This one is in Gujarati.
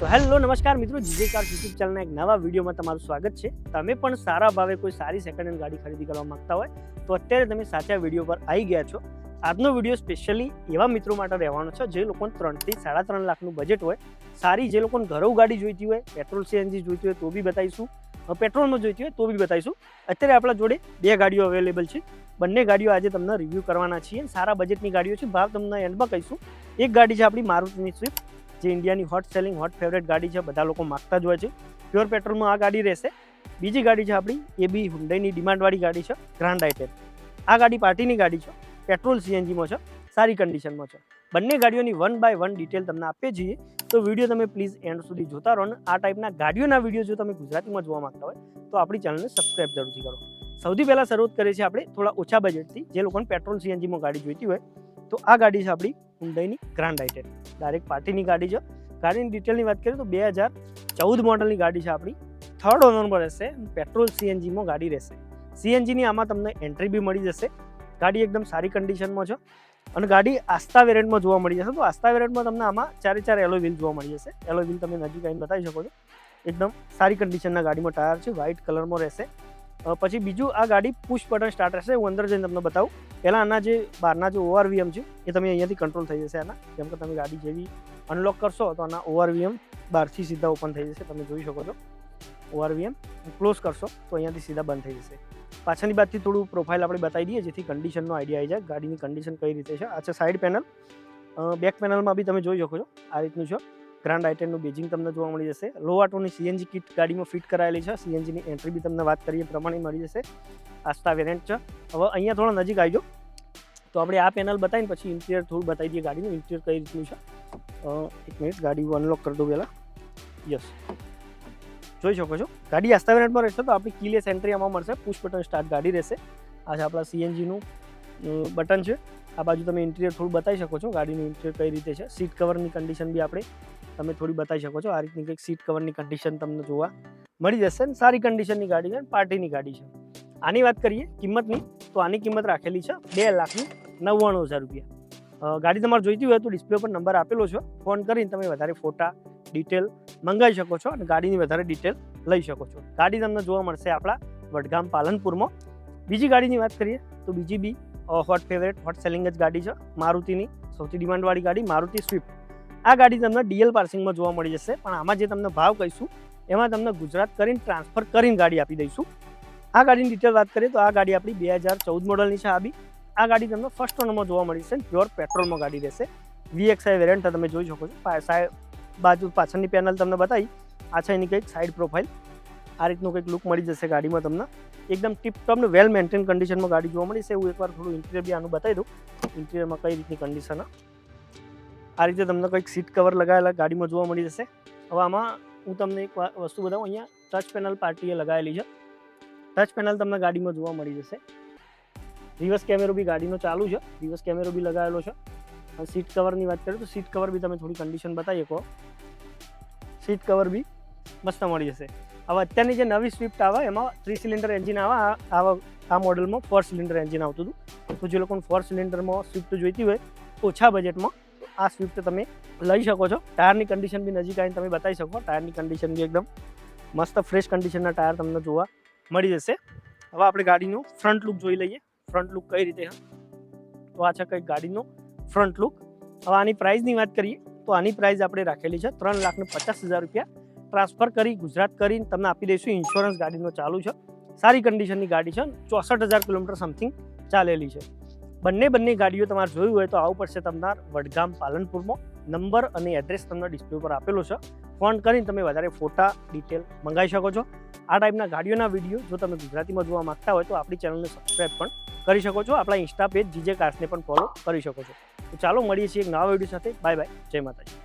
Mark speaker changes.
Speaker 1: સો હેલો નમસ્કાર મિત્રો. જીજે કાર યુટ્યુબ ચેનલના એક નવા વિડીયોમાં તમારું સ્વાગત છે. તમે પણ સારા ભાવે કોઈ સારી સેકન્ડ હેન્ડ ગાડી ખરીદી કરવા માંગતા હોય, તો અત્યારે તમે સાચા વીડિયો પર આવી ગયા છો. આજનો વીડિયો સ્પેશિયલી એવા મિત્રો માટે રહેવાનો છે, જે લોકોને ત્રણથી સાડા ત્રણ લાખનું બજેટ હોય. સારી જે લોકોને ઘરો ગાડી જોઈતી હોય પેટ્રોલ સીએનજી જોઈતી હોય, તો બી બતાવીશું. પેટ્રોલમાં જોઈતી હોય, તો બી બતાવીશું. અત્યારે આપણા જોડે બે ગાડીઓ અવેલેબલ છે. બંને ગાડીઓ આજે તમને રિવ્યૂ કરવાના છીએ. સારા બજેટની ગાડીઓ છે. ભાવ તમને એન્ડમાં કહીશું. એક ગાડી છે આપણી મારુતિની સ્વિફ્ટ જે ઇન્ડિયાની હોટ સેલિંગ હોટ ફેવરેટ ગાડી છે, બધા લોકો માગતા જ હોય છે. પ્યોર પેટ્રોલમાં આ ગાડી રહેશે. બીજી ગાડી છે આપણી, એ બી હુન્ડાઈની ડિમાન્ડવાળી ગાડી છે ગ્રાન્ડ આઈટેન આ ગાડી પાર્ટીની ગાડી છે પેટ્રોલ સીએનજીમાં છે, સારી કન્ડિશનમાં છે. બંને ગાડીઓની વન બાય વન ડિટેલ તમને આપીએ છીએ. તો વીડિયો તમે પ્લીઝ એન્ડ સુધી જોતા રહો અને આ ટાઈપના ગાડીઓના વીડિયો જો તમે ગુજરાતીમાં જોવા માંગતા હોય, તો આપણી ચેનલને સબસ્ક્રાઇબ જરૂરથી કરો. સૌથી પહેલાં શરૂઆત કરીએ છીએ આપણે થોડા ઓછા બજેટથી જે લોકોને પેટ્રોલ સીએનજીમાં ગાડી જોઈતી હોય, તો આ ગાડી છે આપણી હુન્ડાઈની ગ્રાન્ડ આઈટેન ડાયરેક્ટ પાર્ટીની ગાડી છે ગાડીની ડિટેલની વાત કરીએ તો બે હજાર ચૌદ મોડલની ગાડી છે આપણી. થર્ડ ઓનરમાં રહેશે પેટ્રોલ સીએનજીમાં ગાડી રહેશે. સીએનજીની આમાં તમને એન્ટ્રી બી મળી જશે. ગાડી એકદમ સારી કન્ડિશનમાં છે. અને ગાડી આસ્તા વેરિયન્ટમાં જોવા મળી જશે. તો આસ્તા વેરિયન્ટમાં તમને આમાં ચારે ચાર એલો વ્હીલ જોવા મળી જશે. એલો વ્હીલ તમે નજીક આવીને બતાવી શકો છો. એકદમ સારી કન્ડિશનના ગાડીમાં ટાયર છે. વ્હાઇટ કલરમાં રહેશે. પછી બીજું આ ગાડી પુશ બટન સ્ટાર્ટ રહેશે. હું અંદર જઈને તમને બતાવું. પહેલાં આના જે બહારના જે ઓઆરવીએમ છે, એ તમે અહીંયાથી કંટ્રોલ થઈ જશે આના. જેમ કે તમે ગાડી જેવી અનલોક કરશો, તો આના ઓઆરવીએમ બહારથી સીધા ઓપન થઈ જશે. તમે જોઈ શકો છો. ઓઆરવીએમ ક્લોઝ કરશો, તો અહીંયાથી સીધા બંધ થઈ જશે. પાછળની બાજુથી થોડું પ્રોફાઇલ આપણે બતાવી દઈએ, જેથી કન્ડિશનનો આઈડિયા આવી જાય. ગાડીની કન્ડિશન કઈ રીતે છે. આ છે સાઈડ પેનલ બેક પેનલમાં બી તમે જોઈ શકો છો. આ રીતનું છે. ગ્રાન્ડ આઇટેનનું બેજિંગ તમને જોવા મળી જશે. લો આટોની સીએનજી કિટ ગાડીમાં ફિટ કરાયેલી છે. સીએનજીની એન્ટ્રી બી તમને વાત કરીએ પ્રમાણે મળી જશે. આસ્તા વેરિયન્ટ છે. હવે અહીંયા થોડા નજીક આવી તો આપણે આ પેનલ બતાવીને પછી ઇન્ટિરિયર થોડું બતાવી દઈએ ગાડીનું ઇન્ટિરિયર કઈ રીતનું છે. એક મિનિટ ગાડી અનલોક કરી દઉં પહેલાં. યસ જોઈ શકો છો. ગાડી આસ્તા વેરિયન્ટમાં રહેશે તો આપણી કીલેસ એન્ટ્રી આમાં મળશે. પુશ બટન સ્ટાર્ટ ગાડી રહેશે. આ છે આપણા સીએનજીનું બટન છે. આ બાજુ તમે ઇન્ટિરિયર થોડું બતાવી શકો છો. ગાડીનું ઇન્ટિરિયર કઈ રીતે છે. સીટ કવરની કન્ડિશન બી આપણે તમે થોડી બતાવી શકો છો. આ રીતની કંઈક સીટ કવરની કન્ડિશન તમને જોવા મળી જશે. સારી કન્ડિશનની ગાડી છે પાર્ટીની ગાડી છે. આની વાત કરીએ, કિંમતની, તો આની કિંમત રાખેલી છે બે લાખની નવ્વાણું હજાર રૂપિયા. ગાડી તમારે જોઈતી હોય તો ડિસ્પ્લે પર નંબર આપેલો છે. ફોન કરીને તમે વધારે ફોટા, ડિટેલ મંગાવી શકો છો અને ગાડીની વધારે ડિટેલ લઈ શકો છો. ગાડી તમને જોવા મળશે આપણા વડગામ પાલનપુરમાં. બીજી ગાડીની વાત કરીએ, તો બીજી બી હોટ ફેવરેટ હોટ સેલિંગ જ ગાડી છે. મારુતિની સૌથી ડિમાન્ડવાળી ગાડી, મારુતિ સ્વિફ્ટ આ ગાડી તમને ડીએલ પાર્સિંગમાં જોવા મળી જશે. પણ આમાં જે તમને ભાવ કહીશું, એમાં તમને ગુજરાત કરીને ટ્રાન્સફર કરીને ગાડી આપી દઈશું. આ ગાડીની ડિટેલ વાત કરીએ તો આ ગાડી આપણી બે હજાર ચૌદ મોડલની છે આ આ ગાડી તમને ફર્સ્ટ ઓનરમાં જોવા મળી છે. પ્યોર પેટ્રોલમાં ગાડી રહેશે. વીએક્સઆઈ વેરિયન્ટ તમે જોઈ શકો છો. બાજુ પાછળની પેનલ તમને બતાવી. આ એની કંઈક સાઈડ પ્રોફાઇલ આ રીતનું કંઈક લુક મળી જશે ગાડીમાં તમને. એકદમ ટીપ ટોપ વેલ મેન્ટેન કન્ડિશનમાં ગાડી જોવા મળી છે. હું એકવાર થોડું ઇન્ટિરિયર બી આનું બતાવી દઉં. ઇન્ટિરિયરમાં કઈ રીતની કન્ડિશન આ રીતે તમને કંઈક સીટ કવર લગાવેલા ગાડીમાં જોવા મળી જશે. હવે આમાં હું તમને એક વસ્તુ બતાવું. અહીંયા ટચ પેનલ પાર્ટીએ લગાવેલી છે. ટચ પેનલ તમને ગાડીમાં જોવા મળી જશે. રિવર્સ કેમેરો બી ગાડીનો ચાલુ છે. રિવર્સ કેમેરો બી લગાવેલો છે. અને સીટ કવરની વાત કરીએ તો સીટ કવર બી તમે થોડી કન્ડિશન બતાવી શકો સીટ કવર બી મસ્ત મળી જશે. હવે અત્યારની જે નવી સ્વિફ્ટ આવે, એમાં થ્રી સિલિન્ડર એન્જિન આવે. આવા આ મોડલમાં ફોર સિલિન્ડર એન્જિન આવતું હતું. તો જે લોકોને ફોર સિલિન્ડરમાં સ્વિફ્ટ જોઈતી હોય, ઓછા બજેટમાં આ સ્વિફ્ટ તમે લઈ શકો છો. ટાયરની કન્ડિશન બી નજીક આવીને તમે બતાવી શકો. ટાયરની કન્ડિશન બી એકદમ મસ્ત ફ્રેશ કન્ડિશનના ટાયર તમને જોવા મળી જશે. હવે આપણે ગાડીનું ફ્રન્ટ લુક જોઈ લઈએ. ફ્રન્ટ લુક કઈ રીતે તો આ છે કંઈક ગાડીનો ફ્રન્ટ લુક હવે આની પ્રાઇસની વાત કરીએ, તો આની પ્રાઇસ આપણે રાખેલી છે ત્રણ લાખ ને પચાસ હજાર રૂપિયા. ટ્રાન્સફર કરી, ગુજરાત કરીને તમને આપી દઈશું. ઇન્સ્યોરન્સ ગાડીનો ચાલુ છે. સારી કન્ડિશનની ગાડી છે. ચોસઠ હજાર કિલોમીટર સમથિંગ ચાલેલી છે. બંને બંને ગાડીઓ તમારે જોયું હોય તો આવું પડશે તમારે વડગામ પાલનપુરમાં. નંબર અને એડ્રેસ તમને ડિસ્પ્લે પર આપેલો છે. ફોન કરીને તમે વધારે ફોટા ડિટેલ મંગાવી શકો છો. આ ટાઈપના ગાડીઓના વીડિયો જો તમે ગુજરાતીમાં જોવા માંગતા હોય તો આપણી ચેનલને સબસ્ક્રાઈબ પણ કરી શકો છો. આપણા ઇન્સ્ટા પેજ જીજે કાર્સને પણ ફોલો કરી શકો છો. તો ચાલો મળીએ છીએ એક નવા વીડિયો સાથે. બાય બાય જય માતાજી.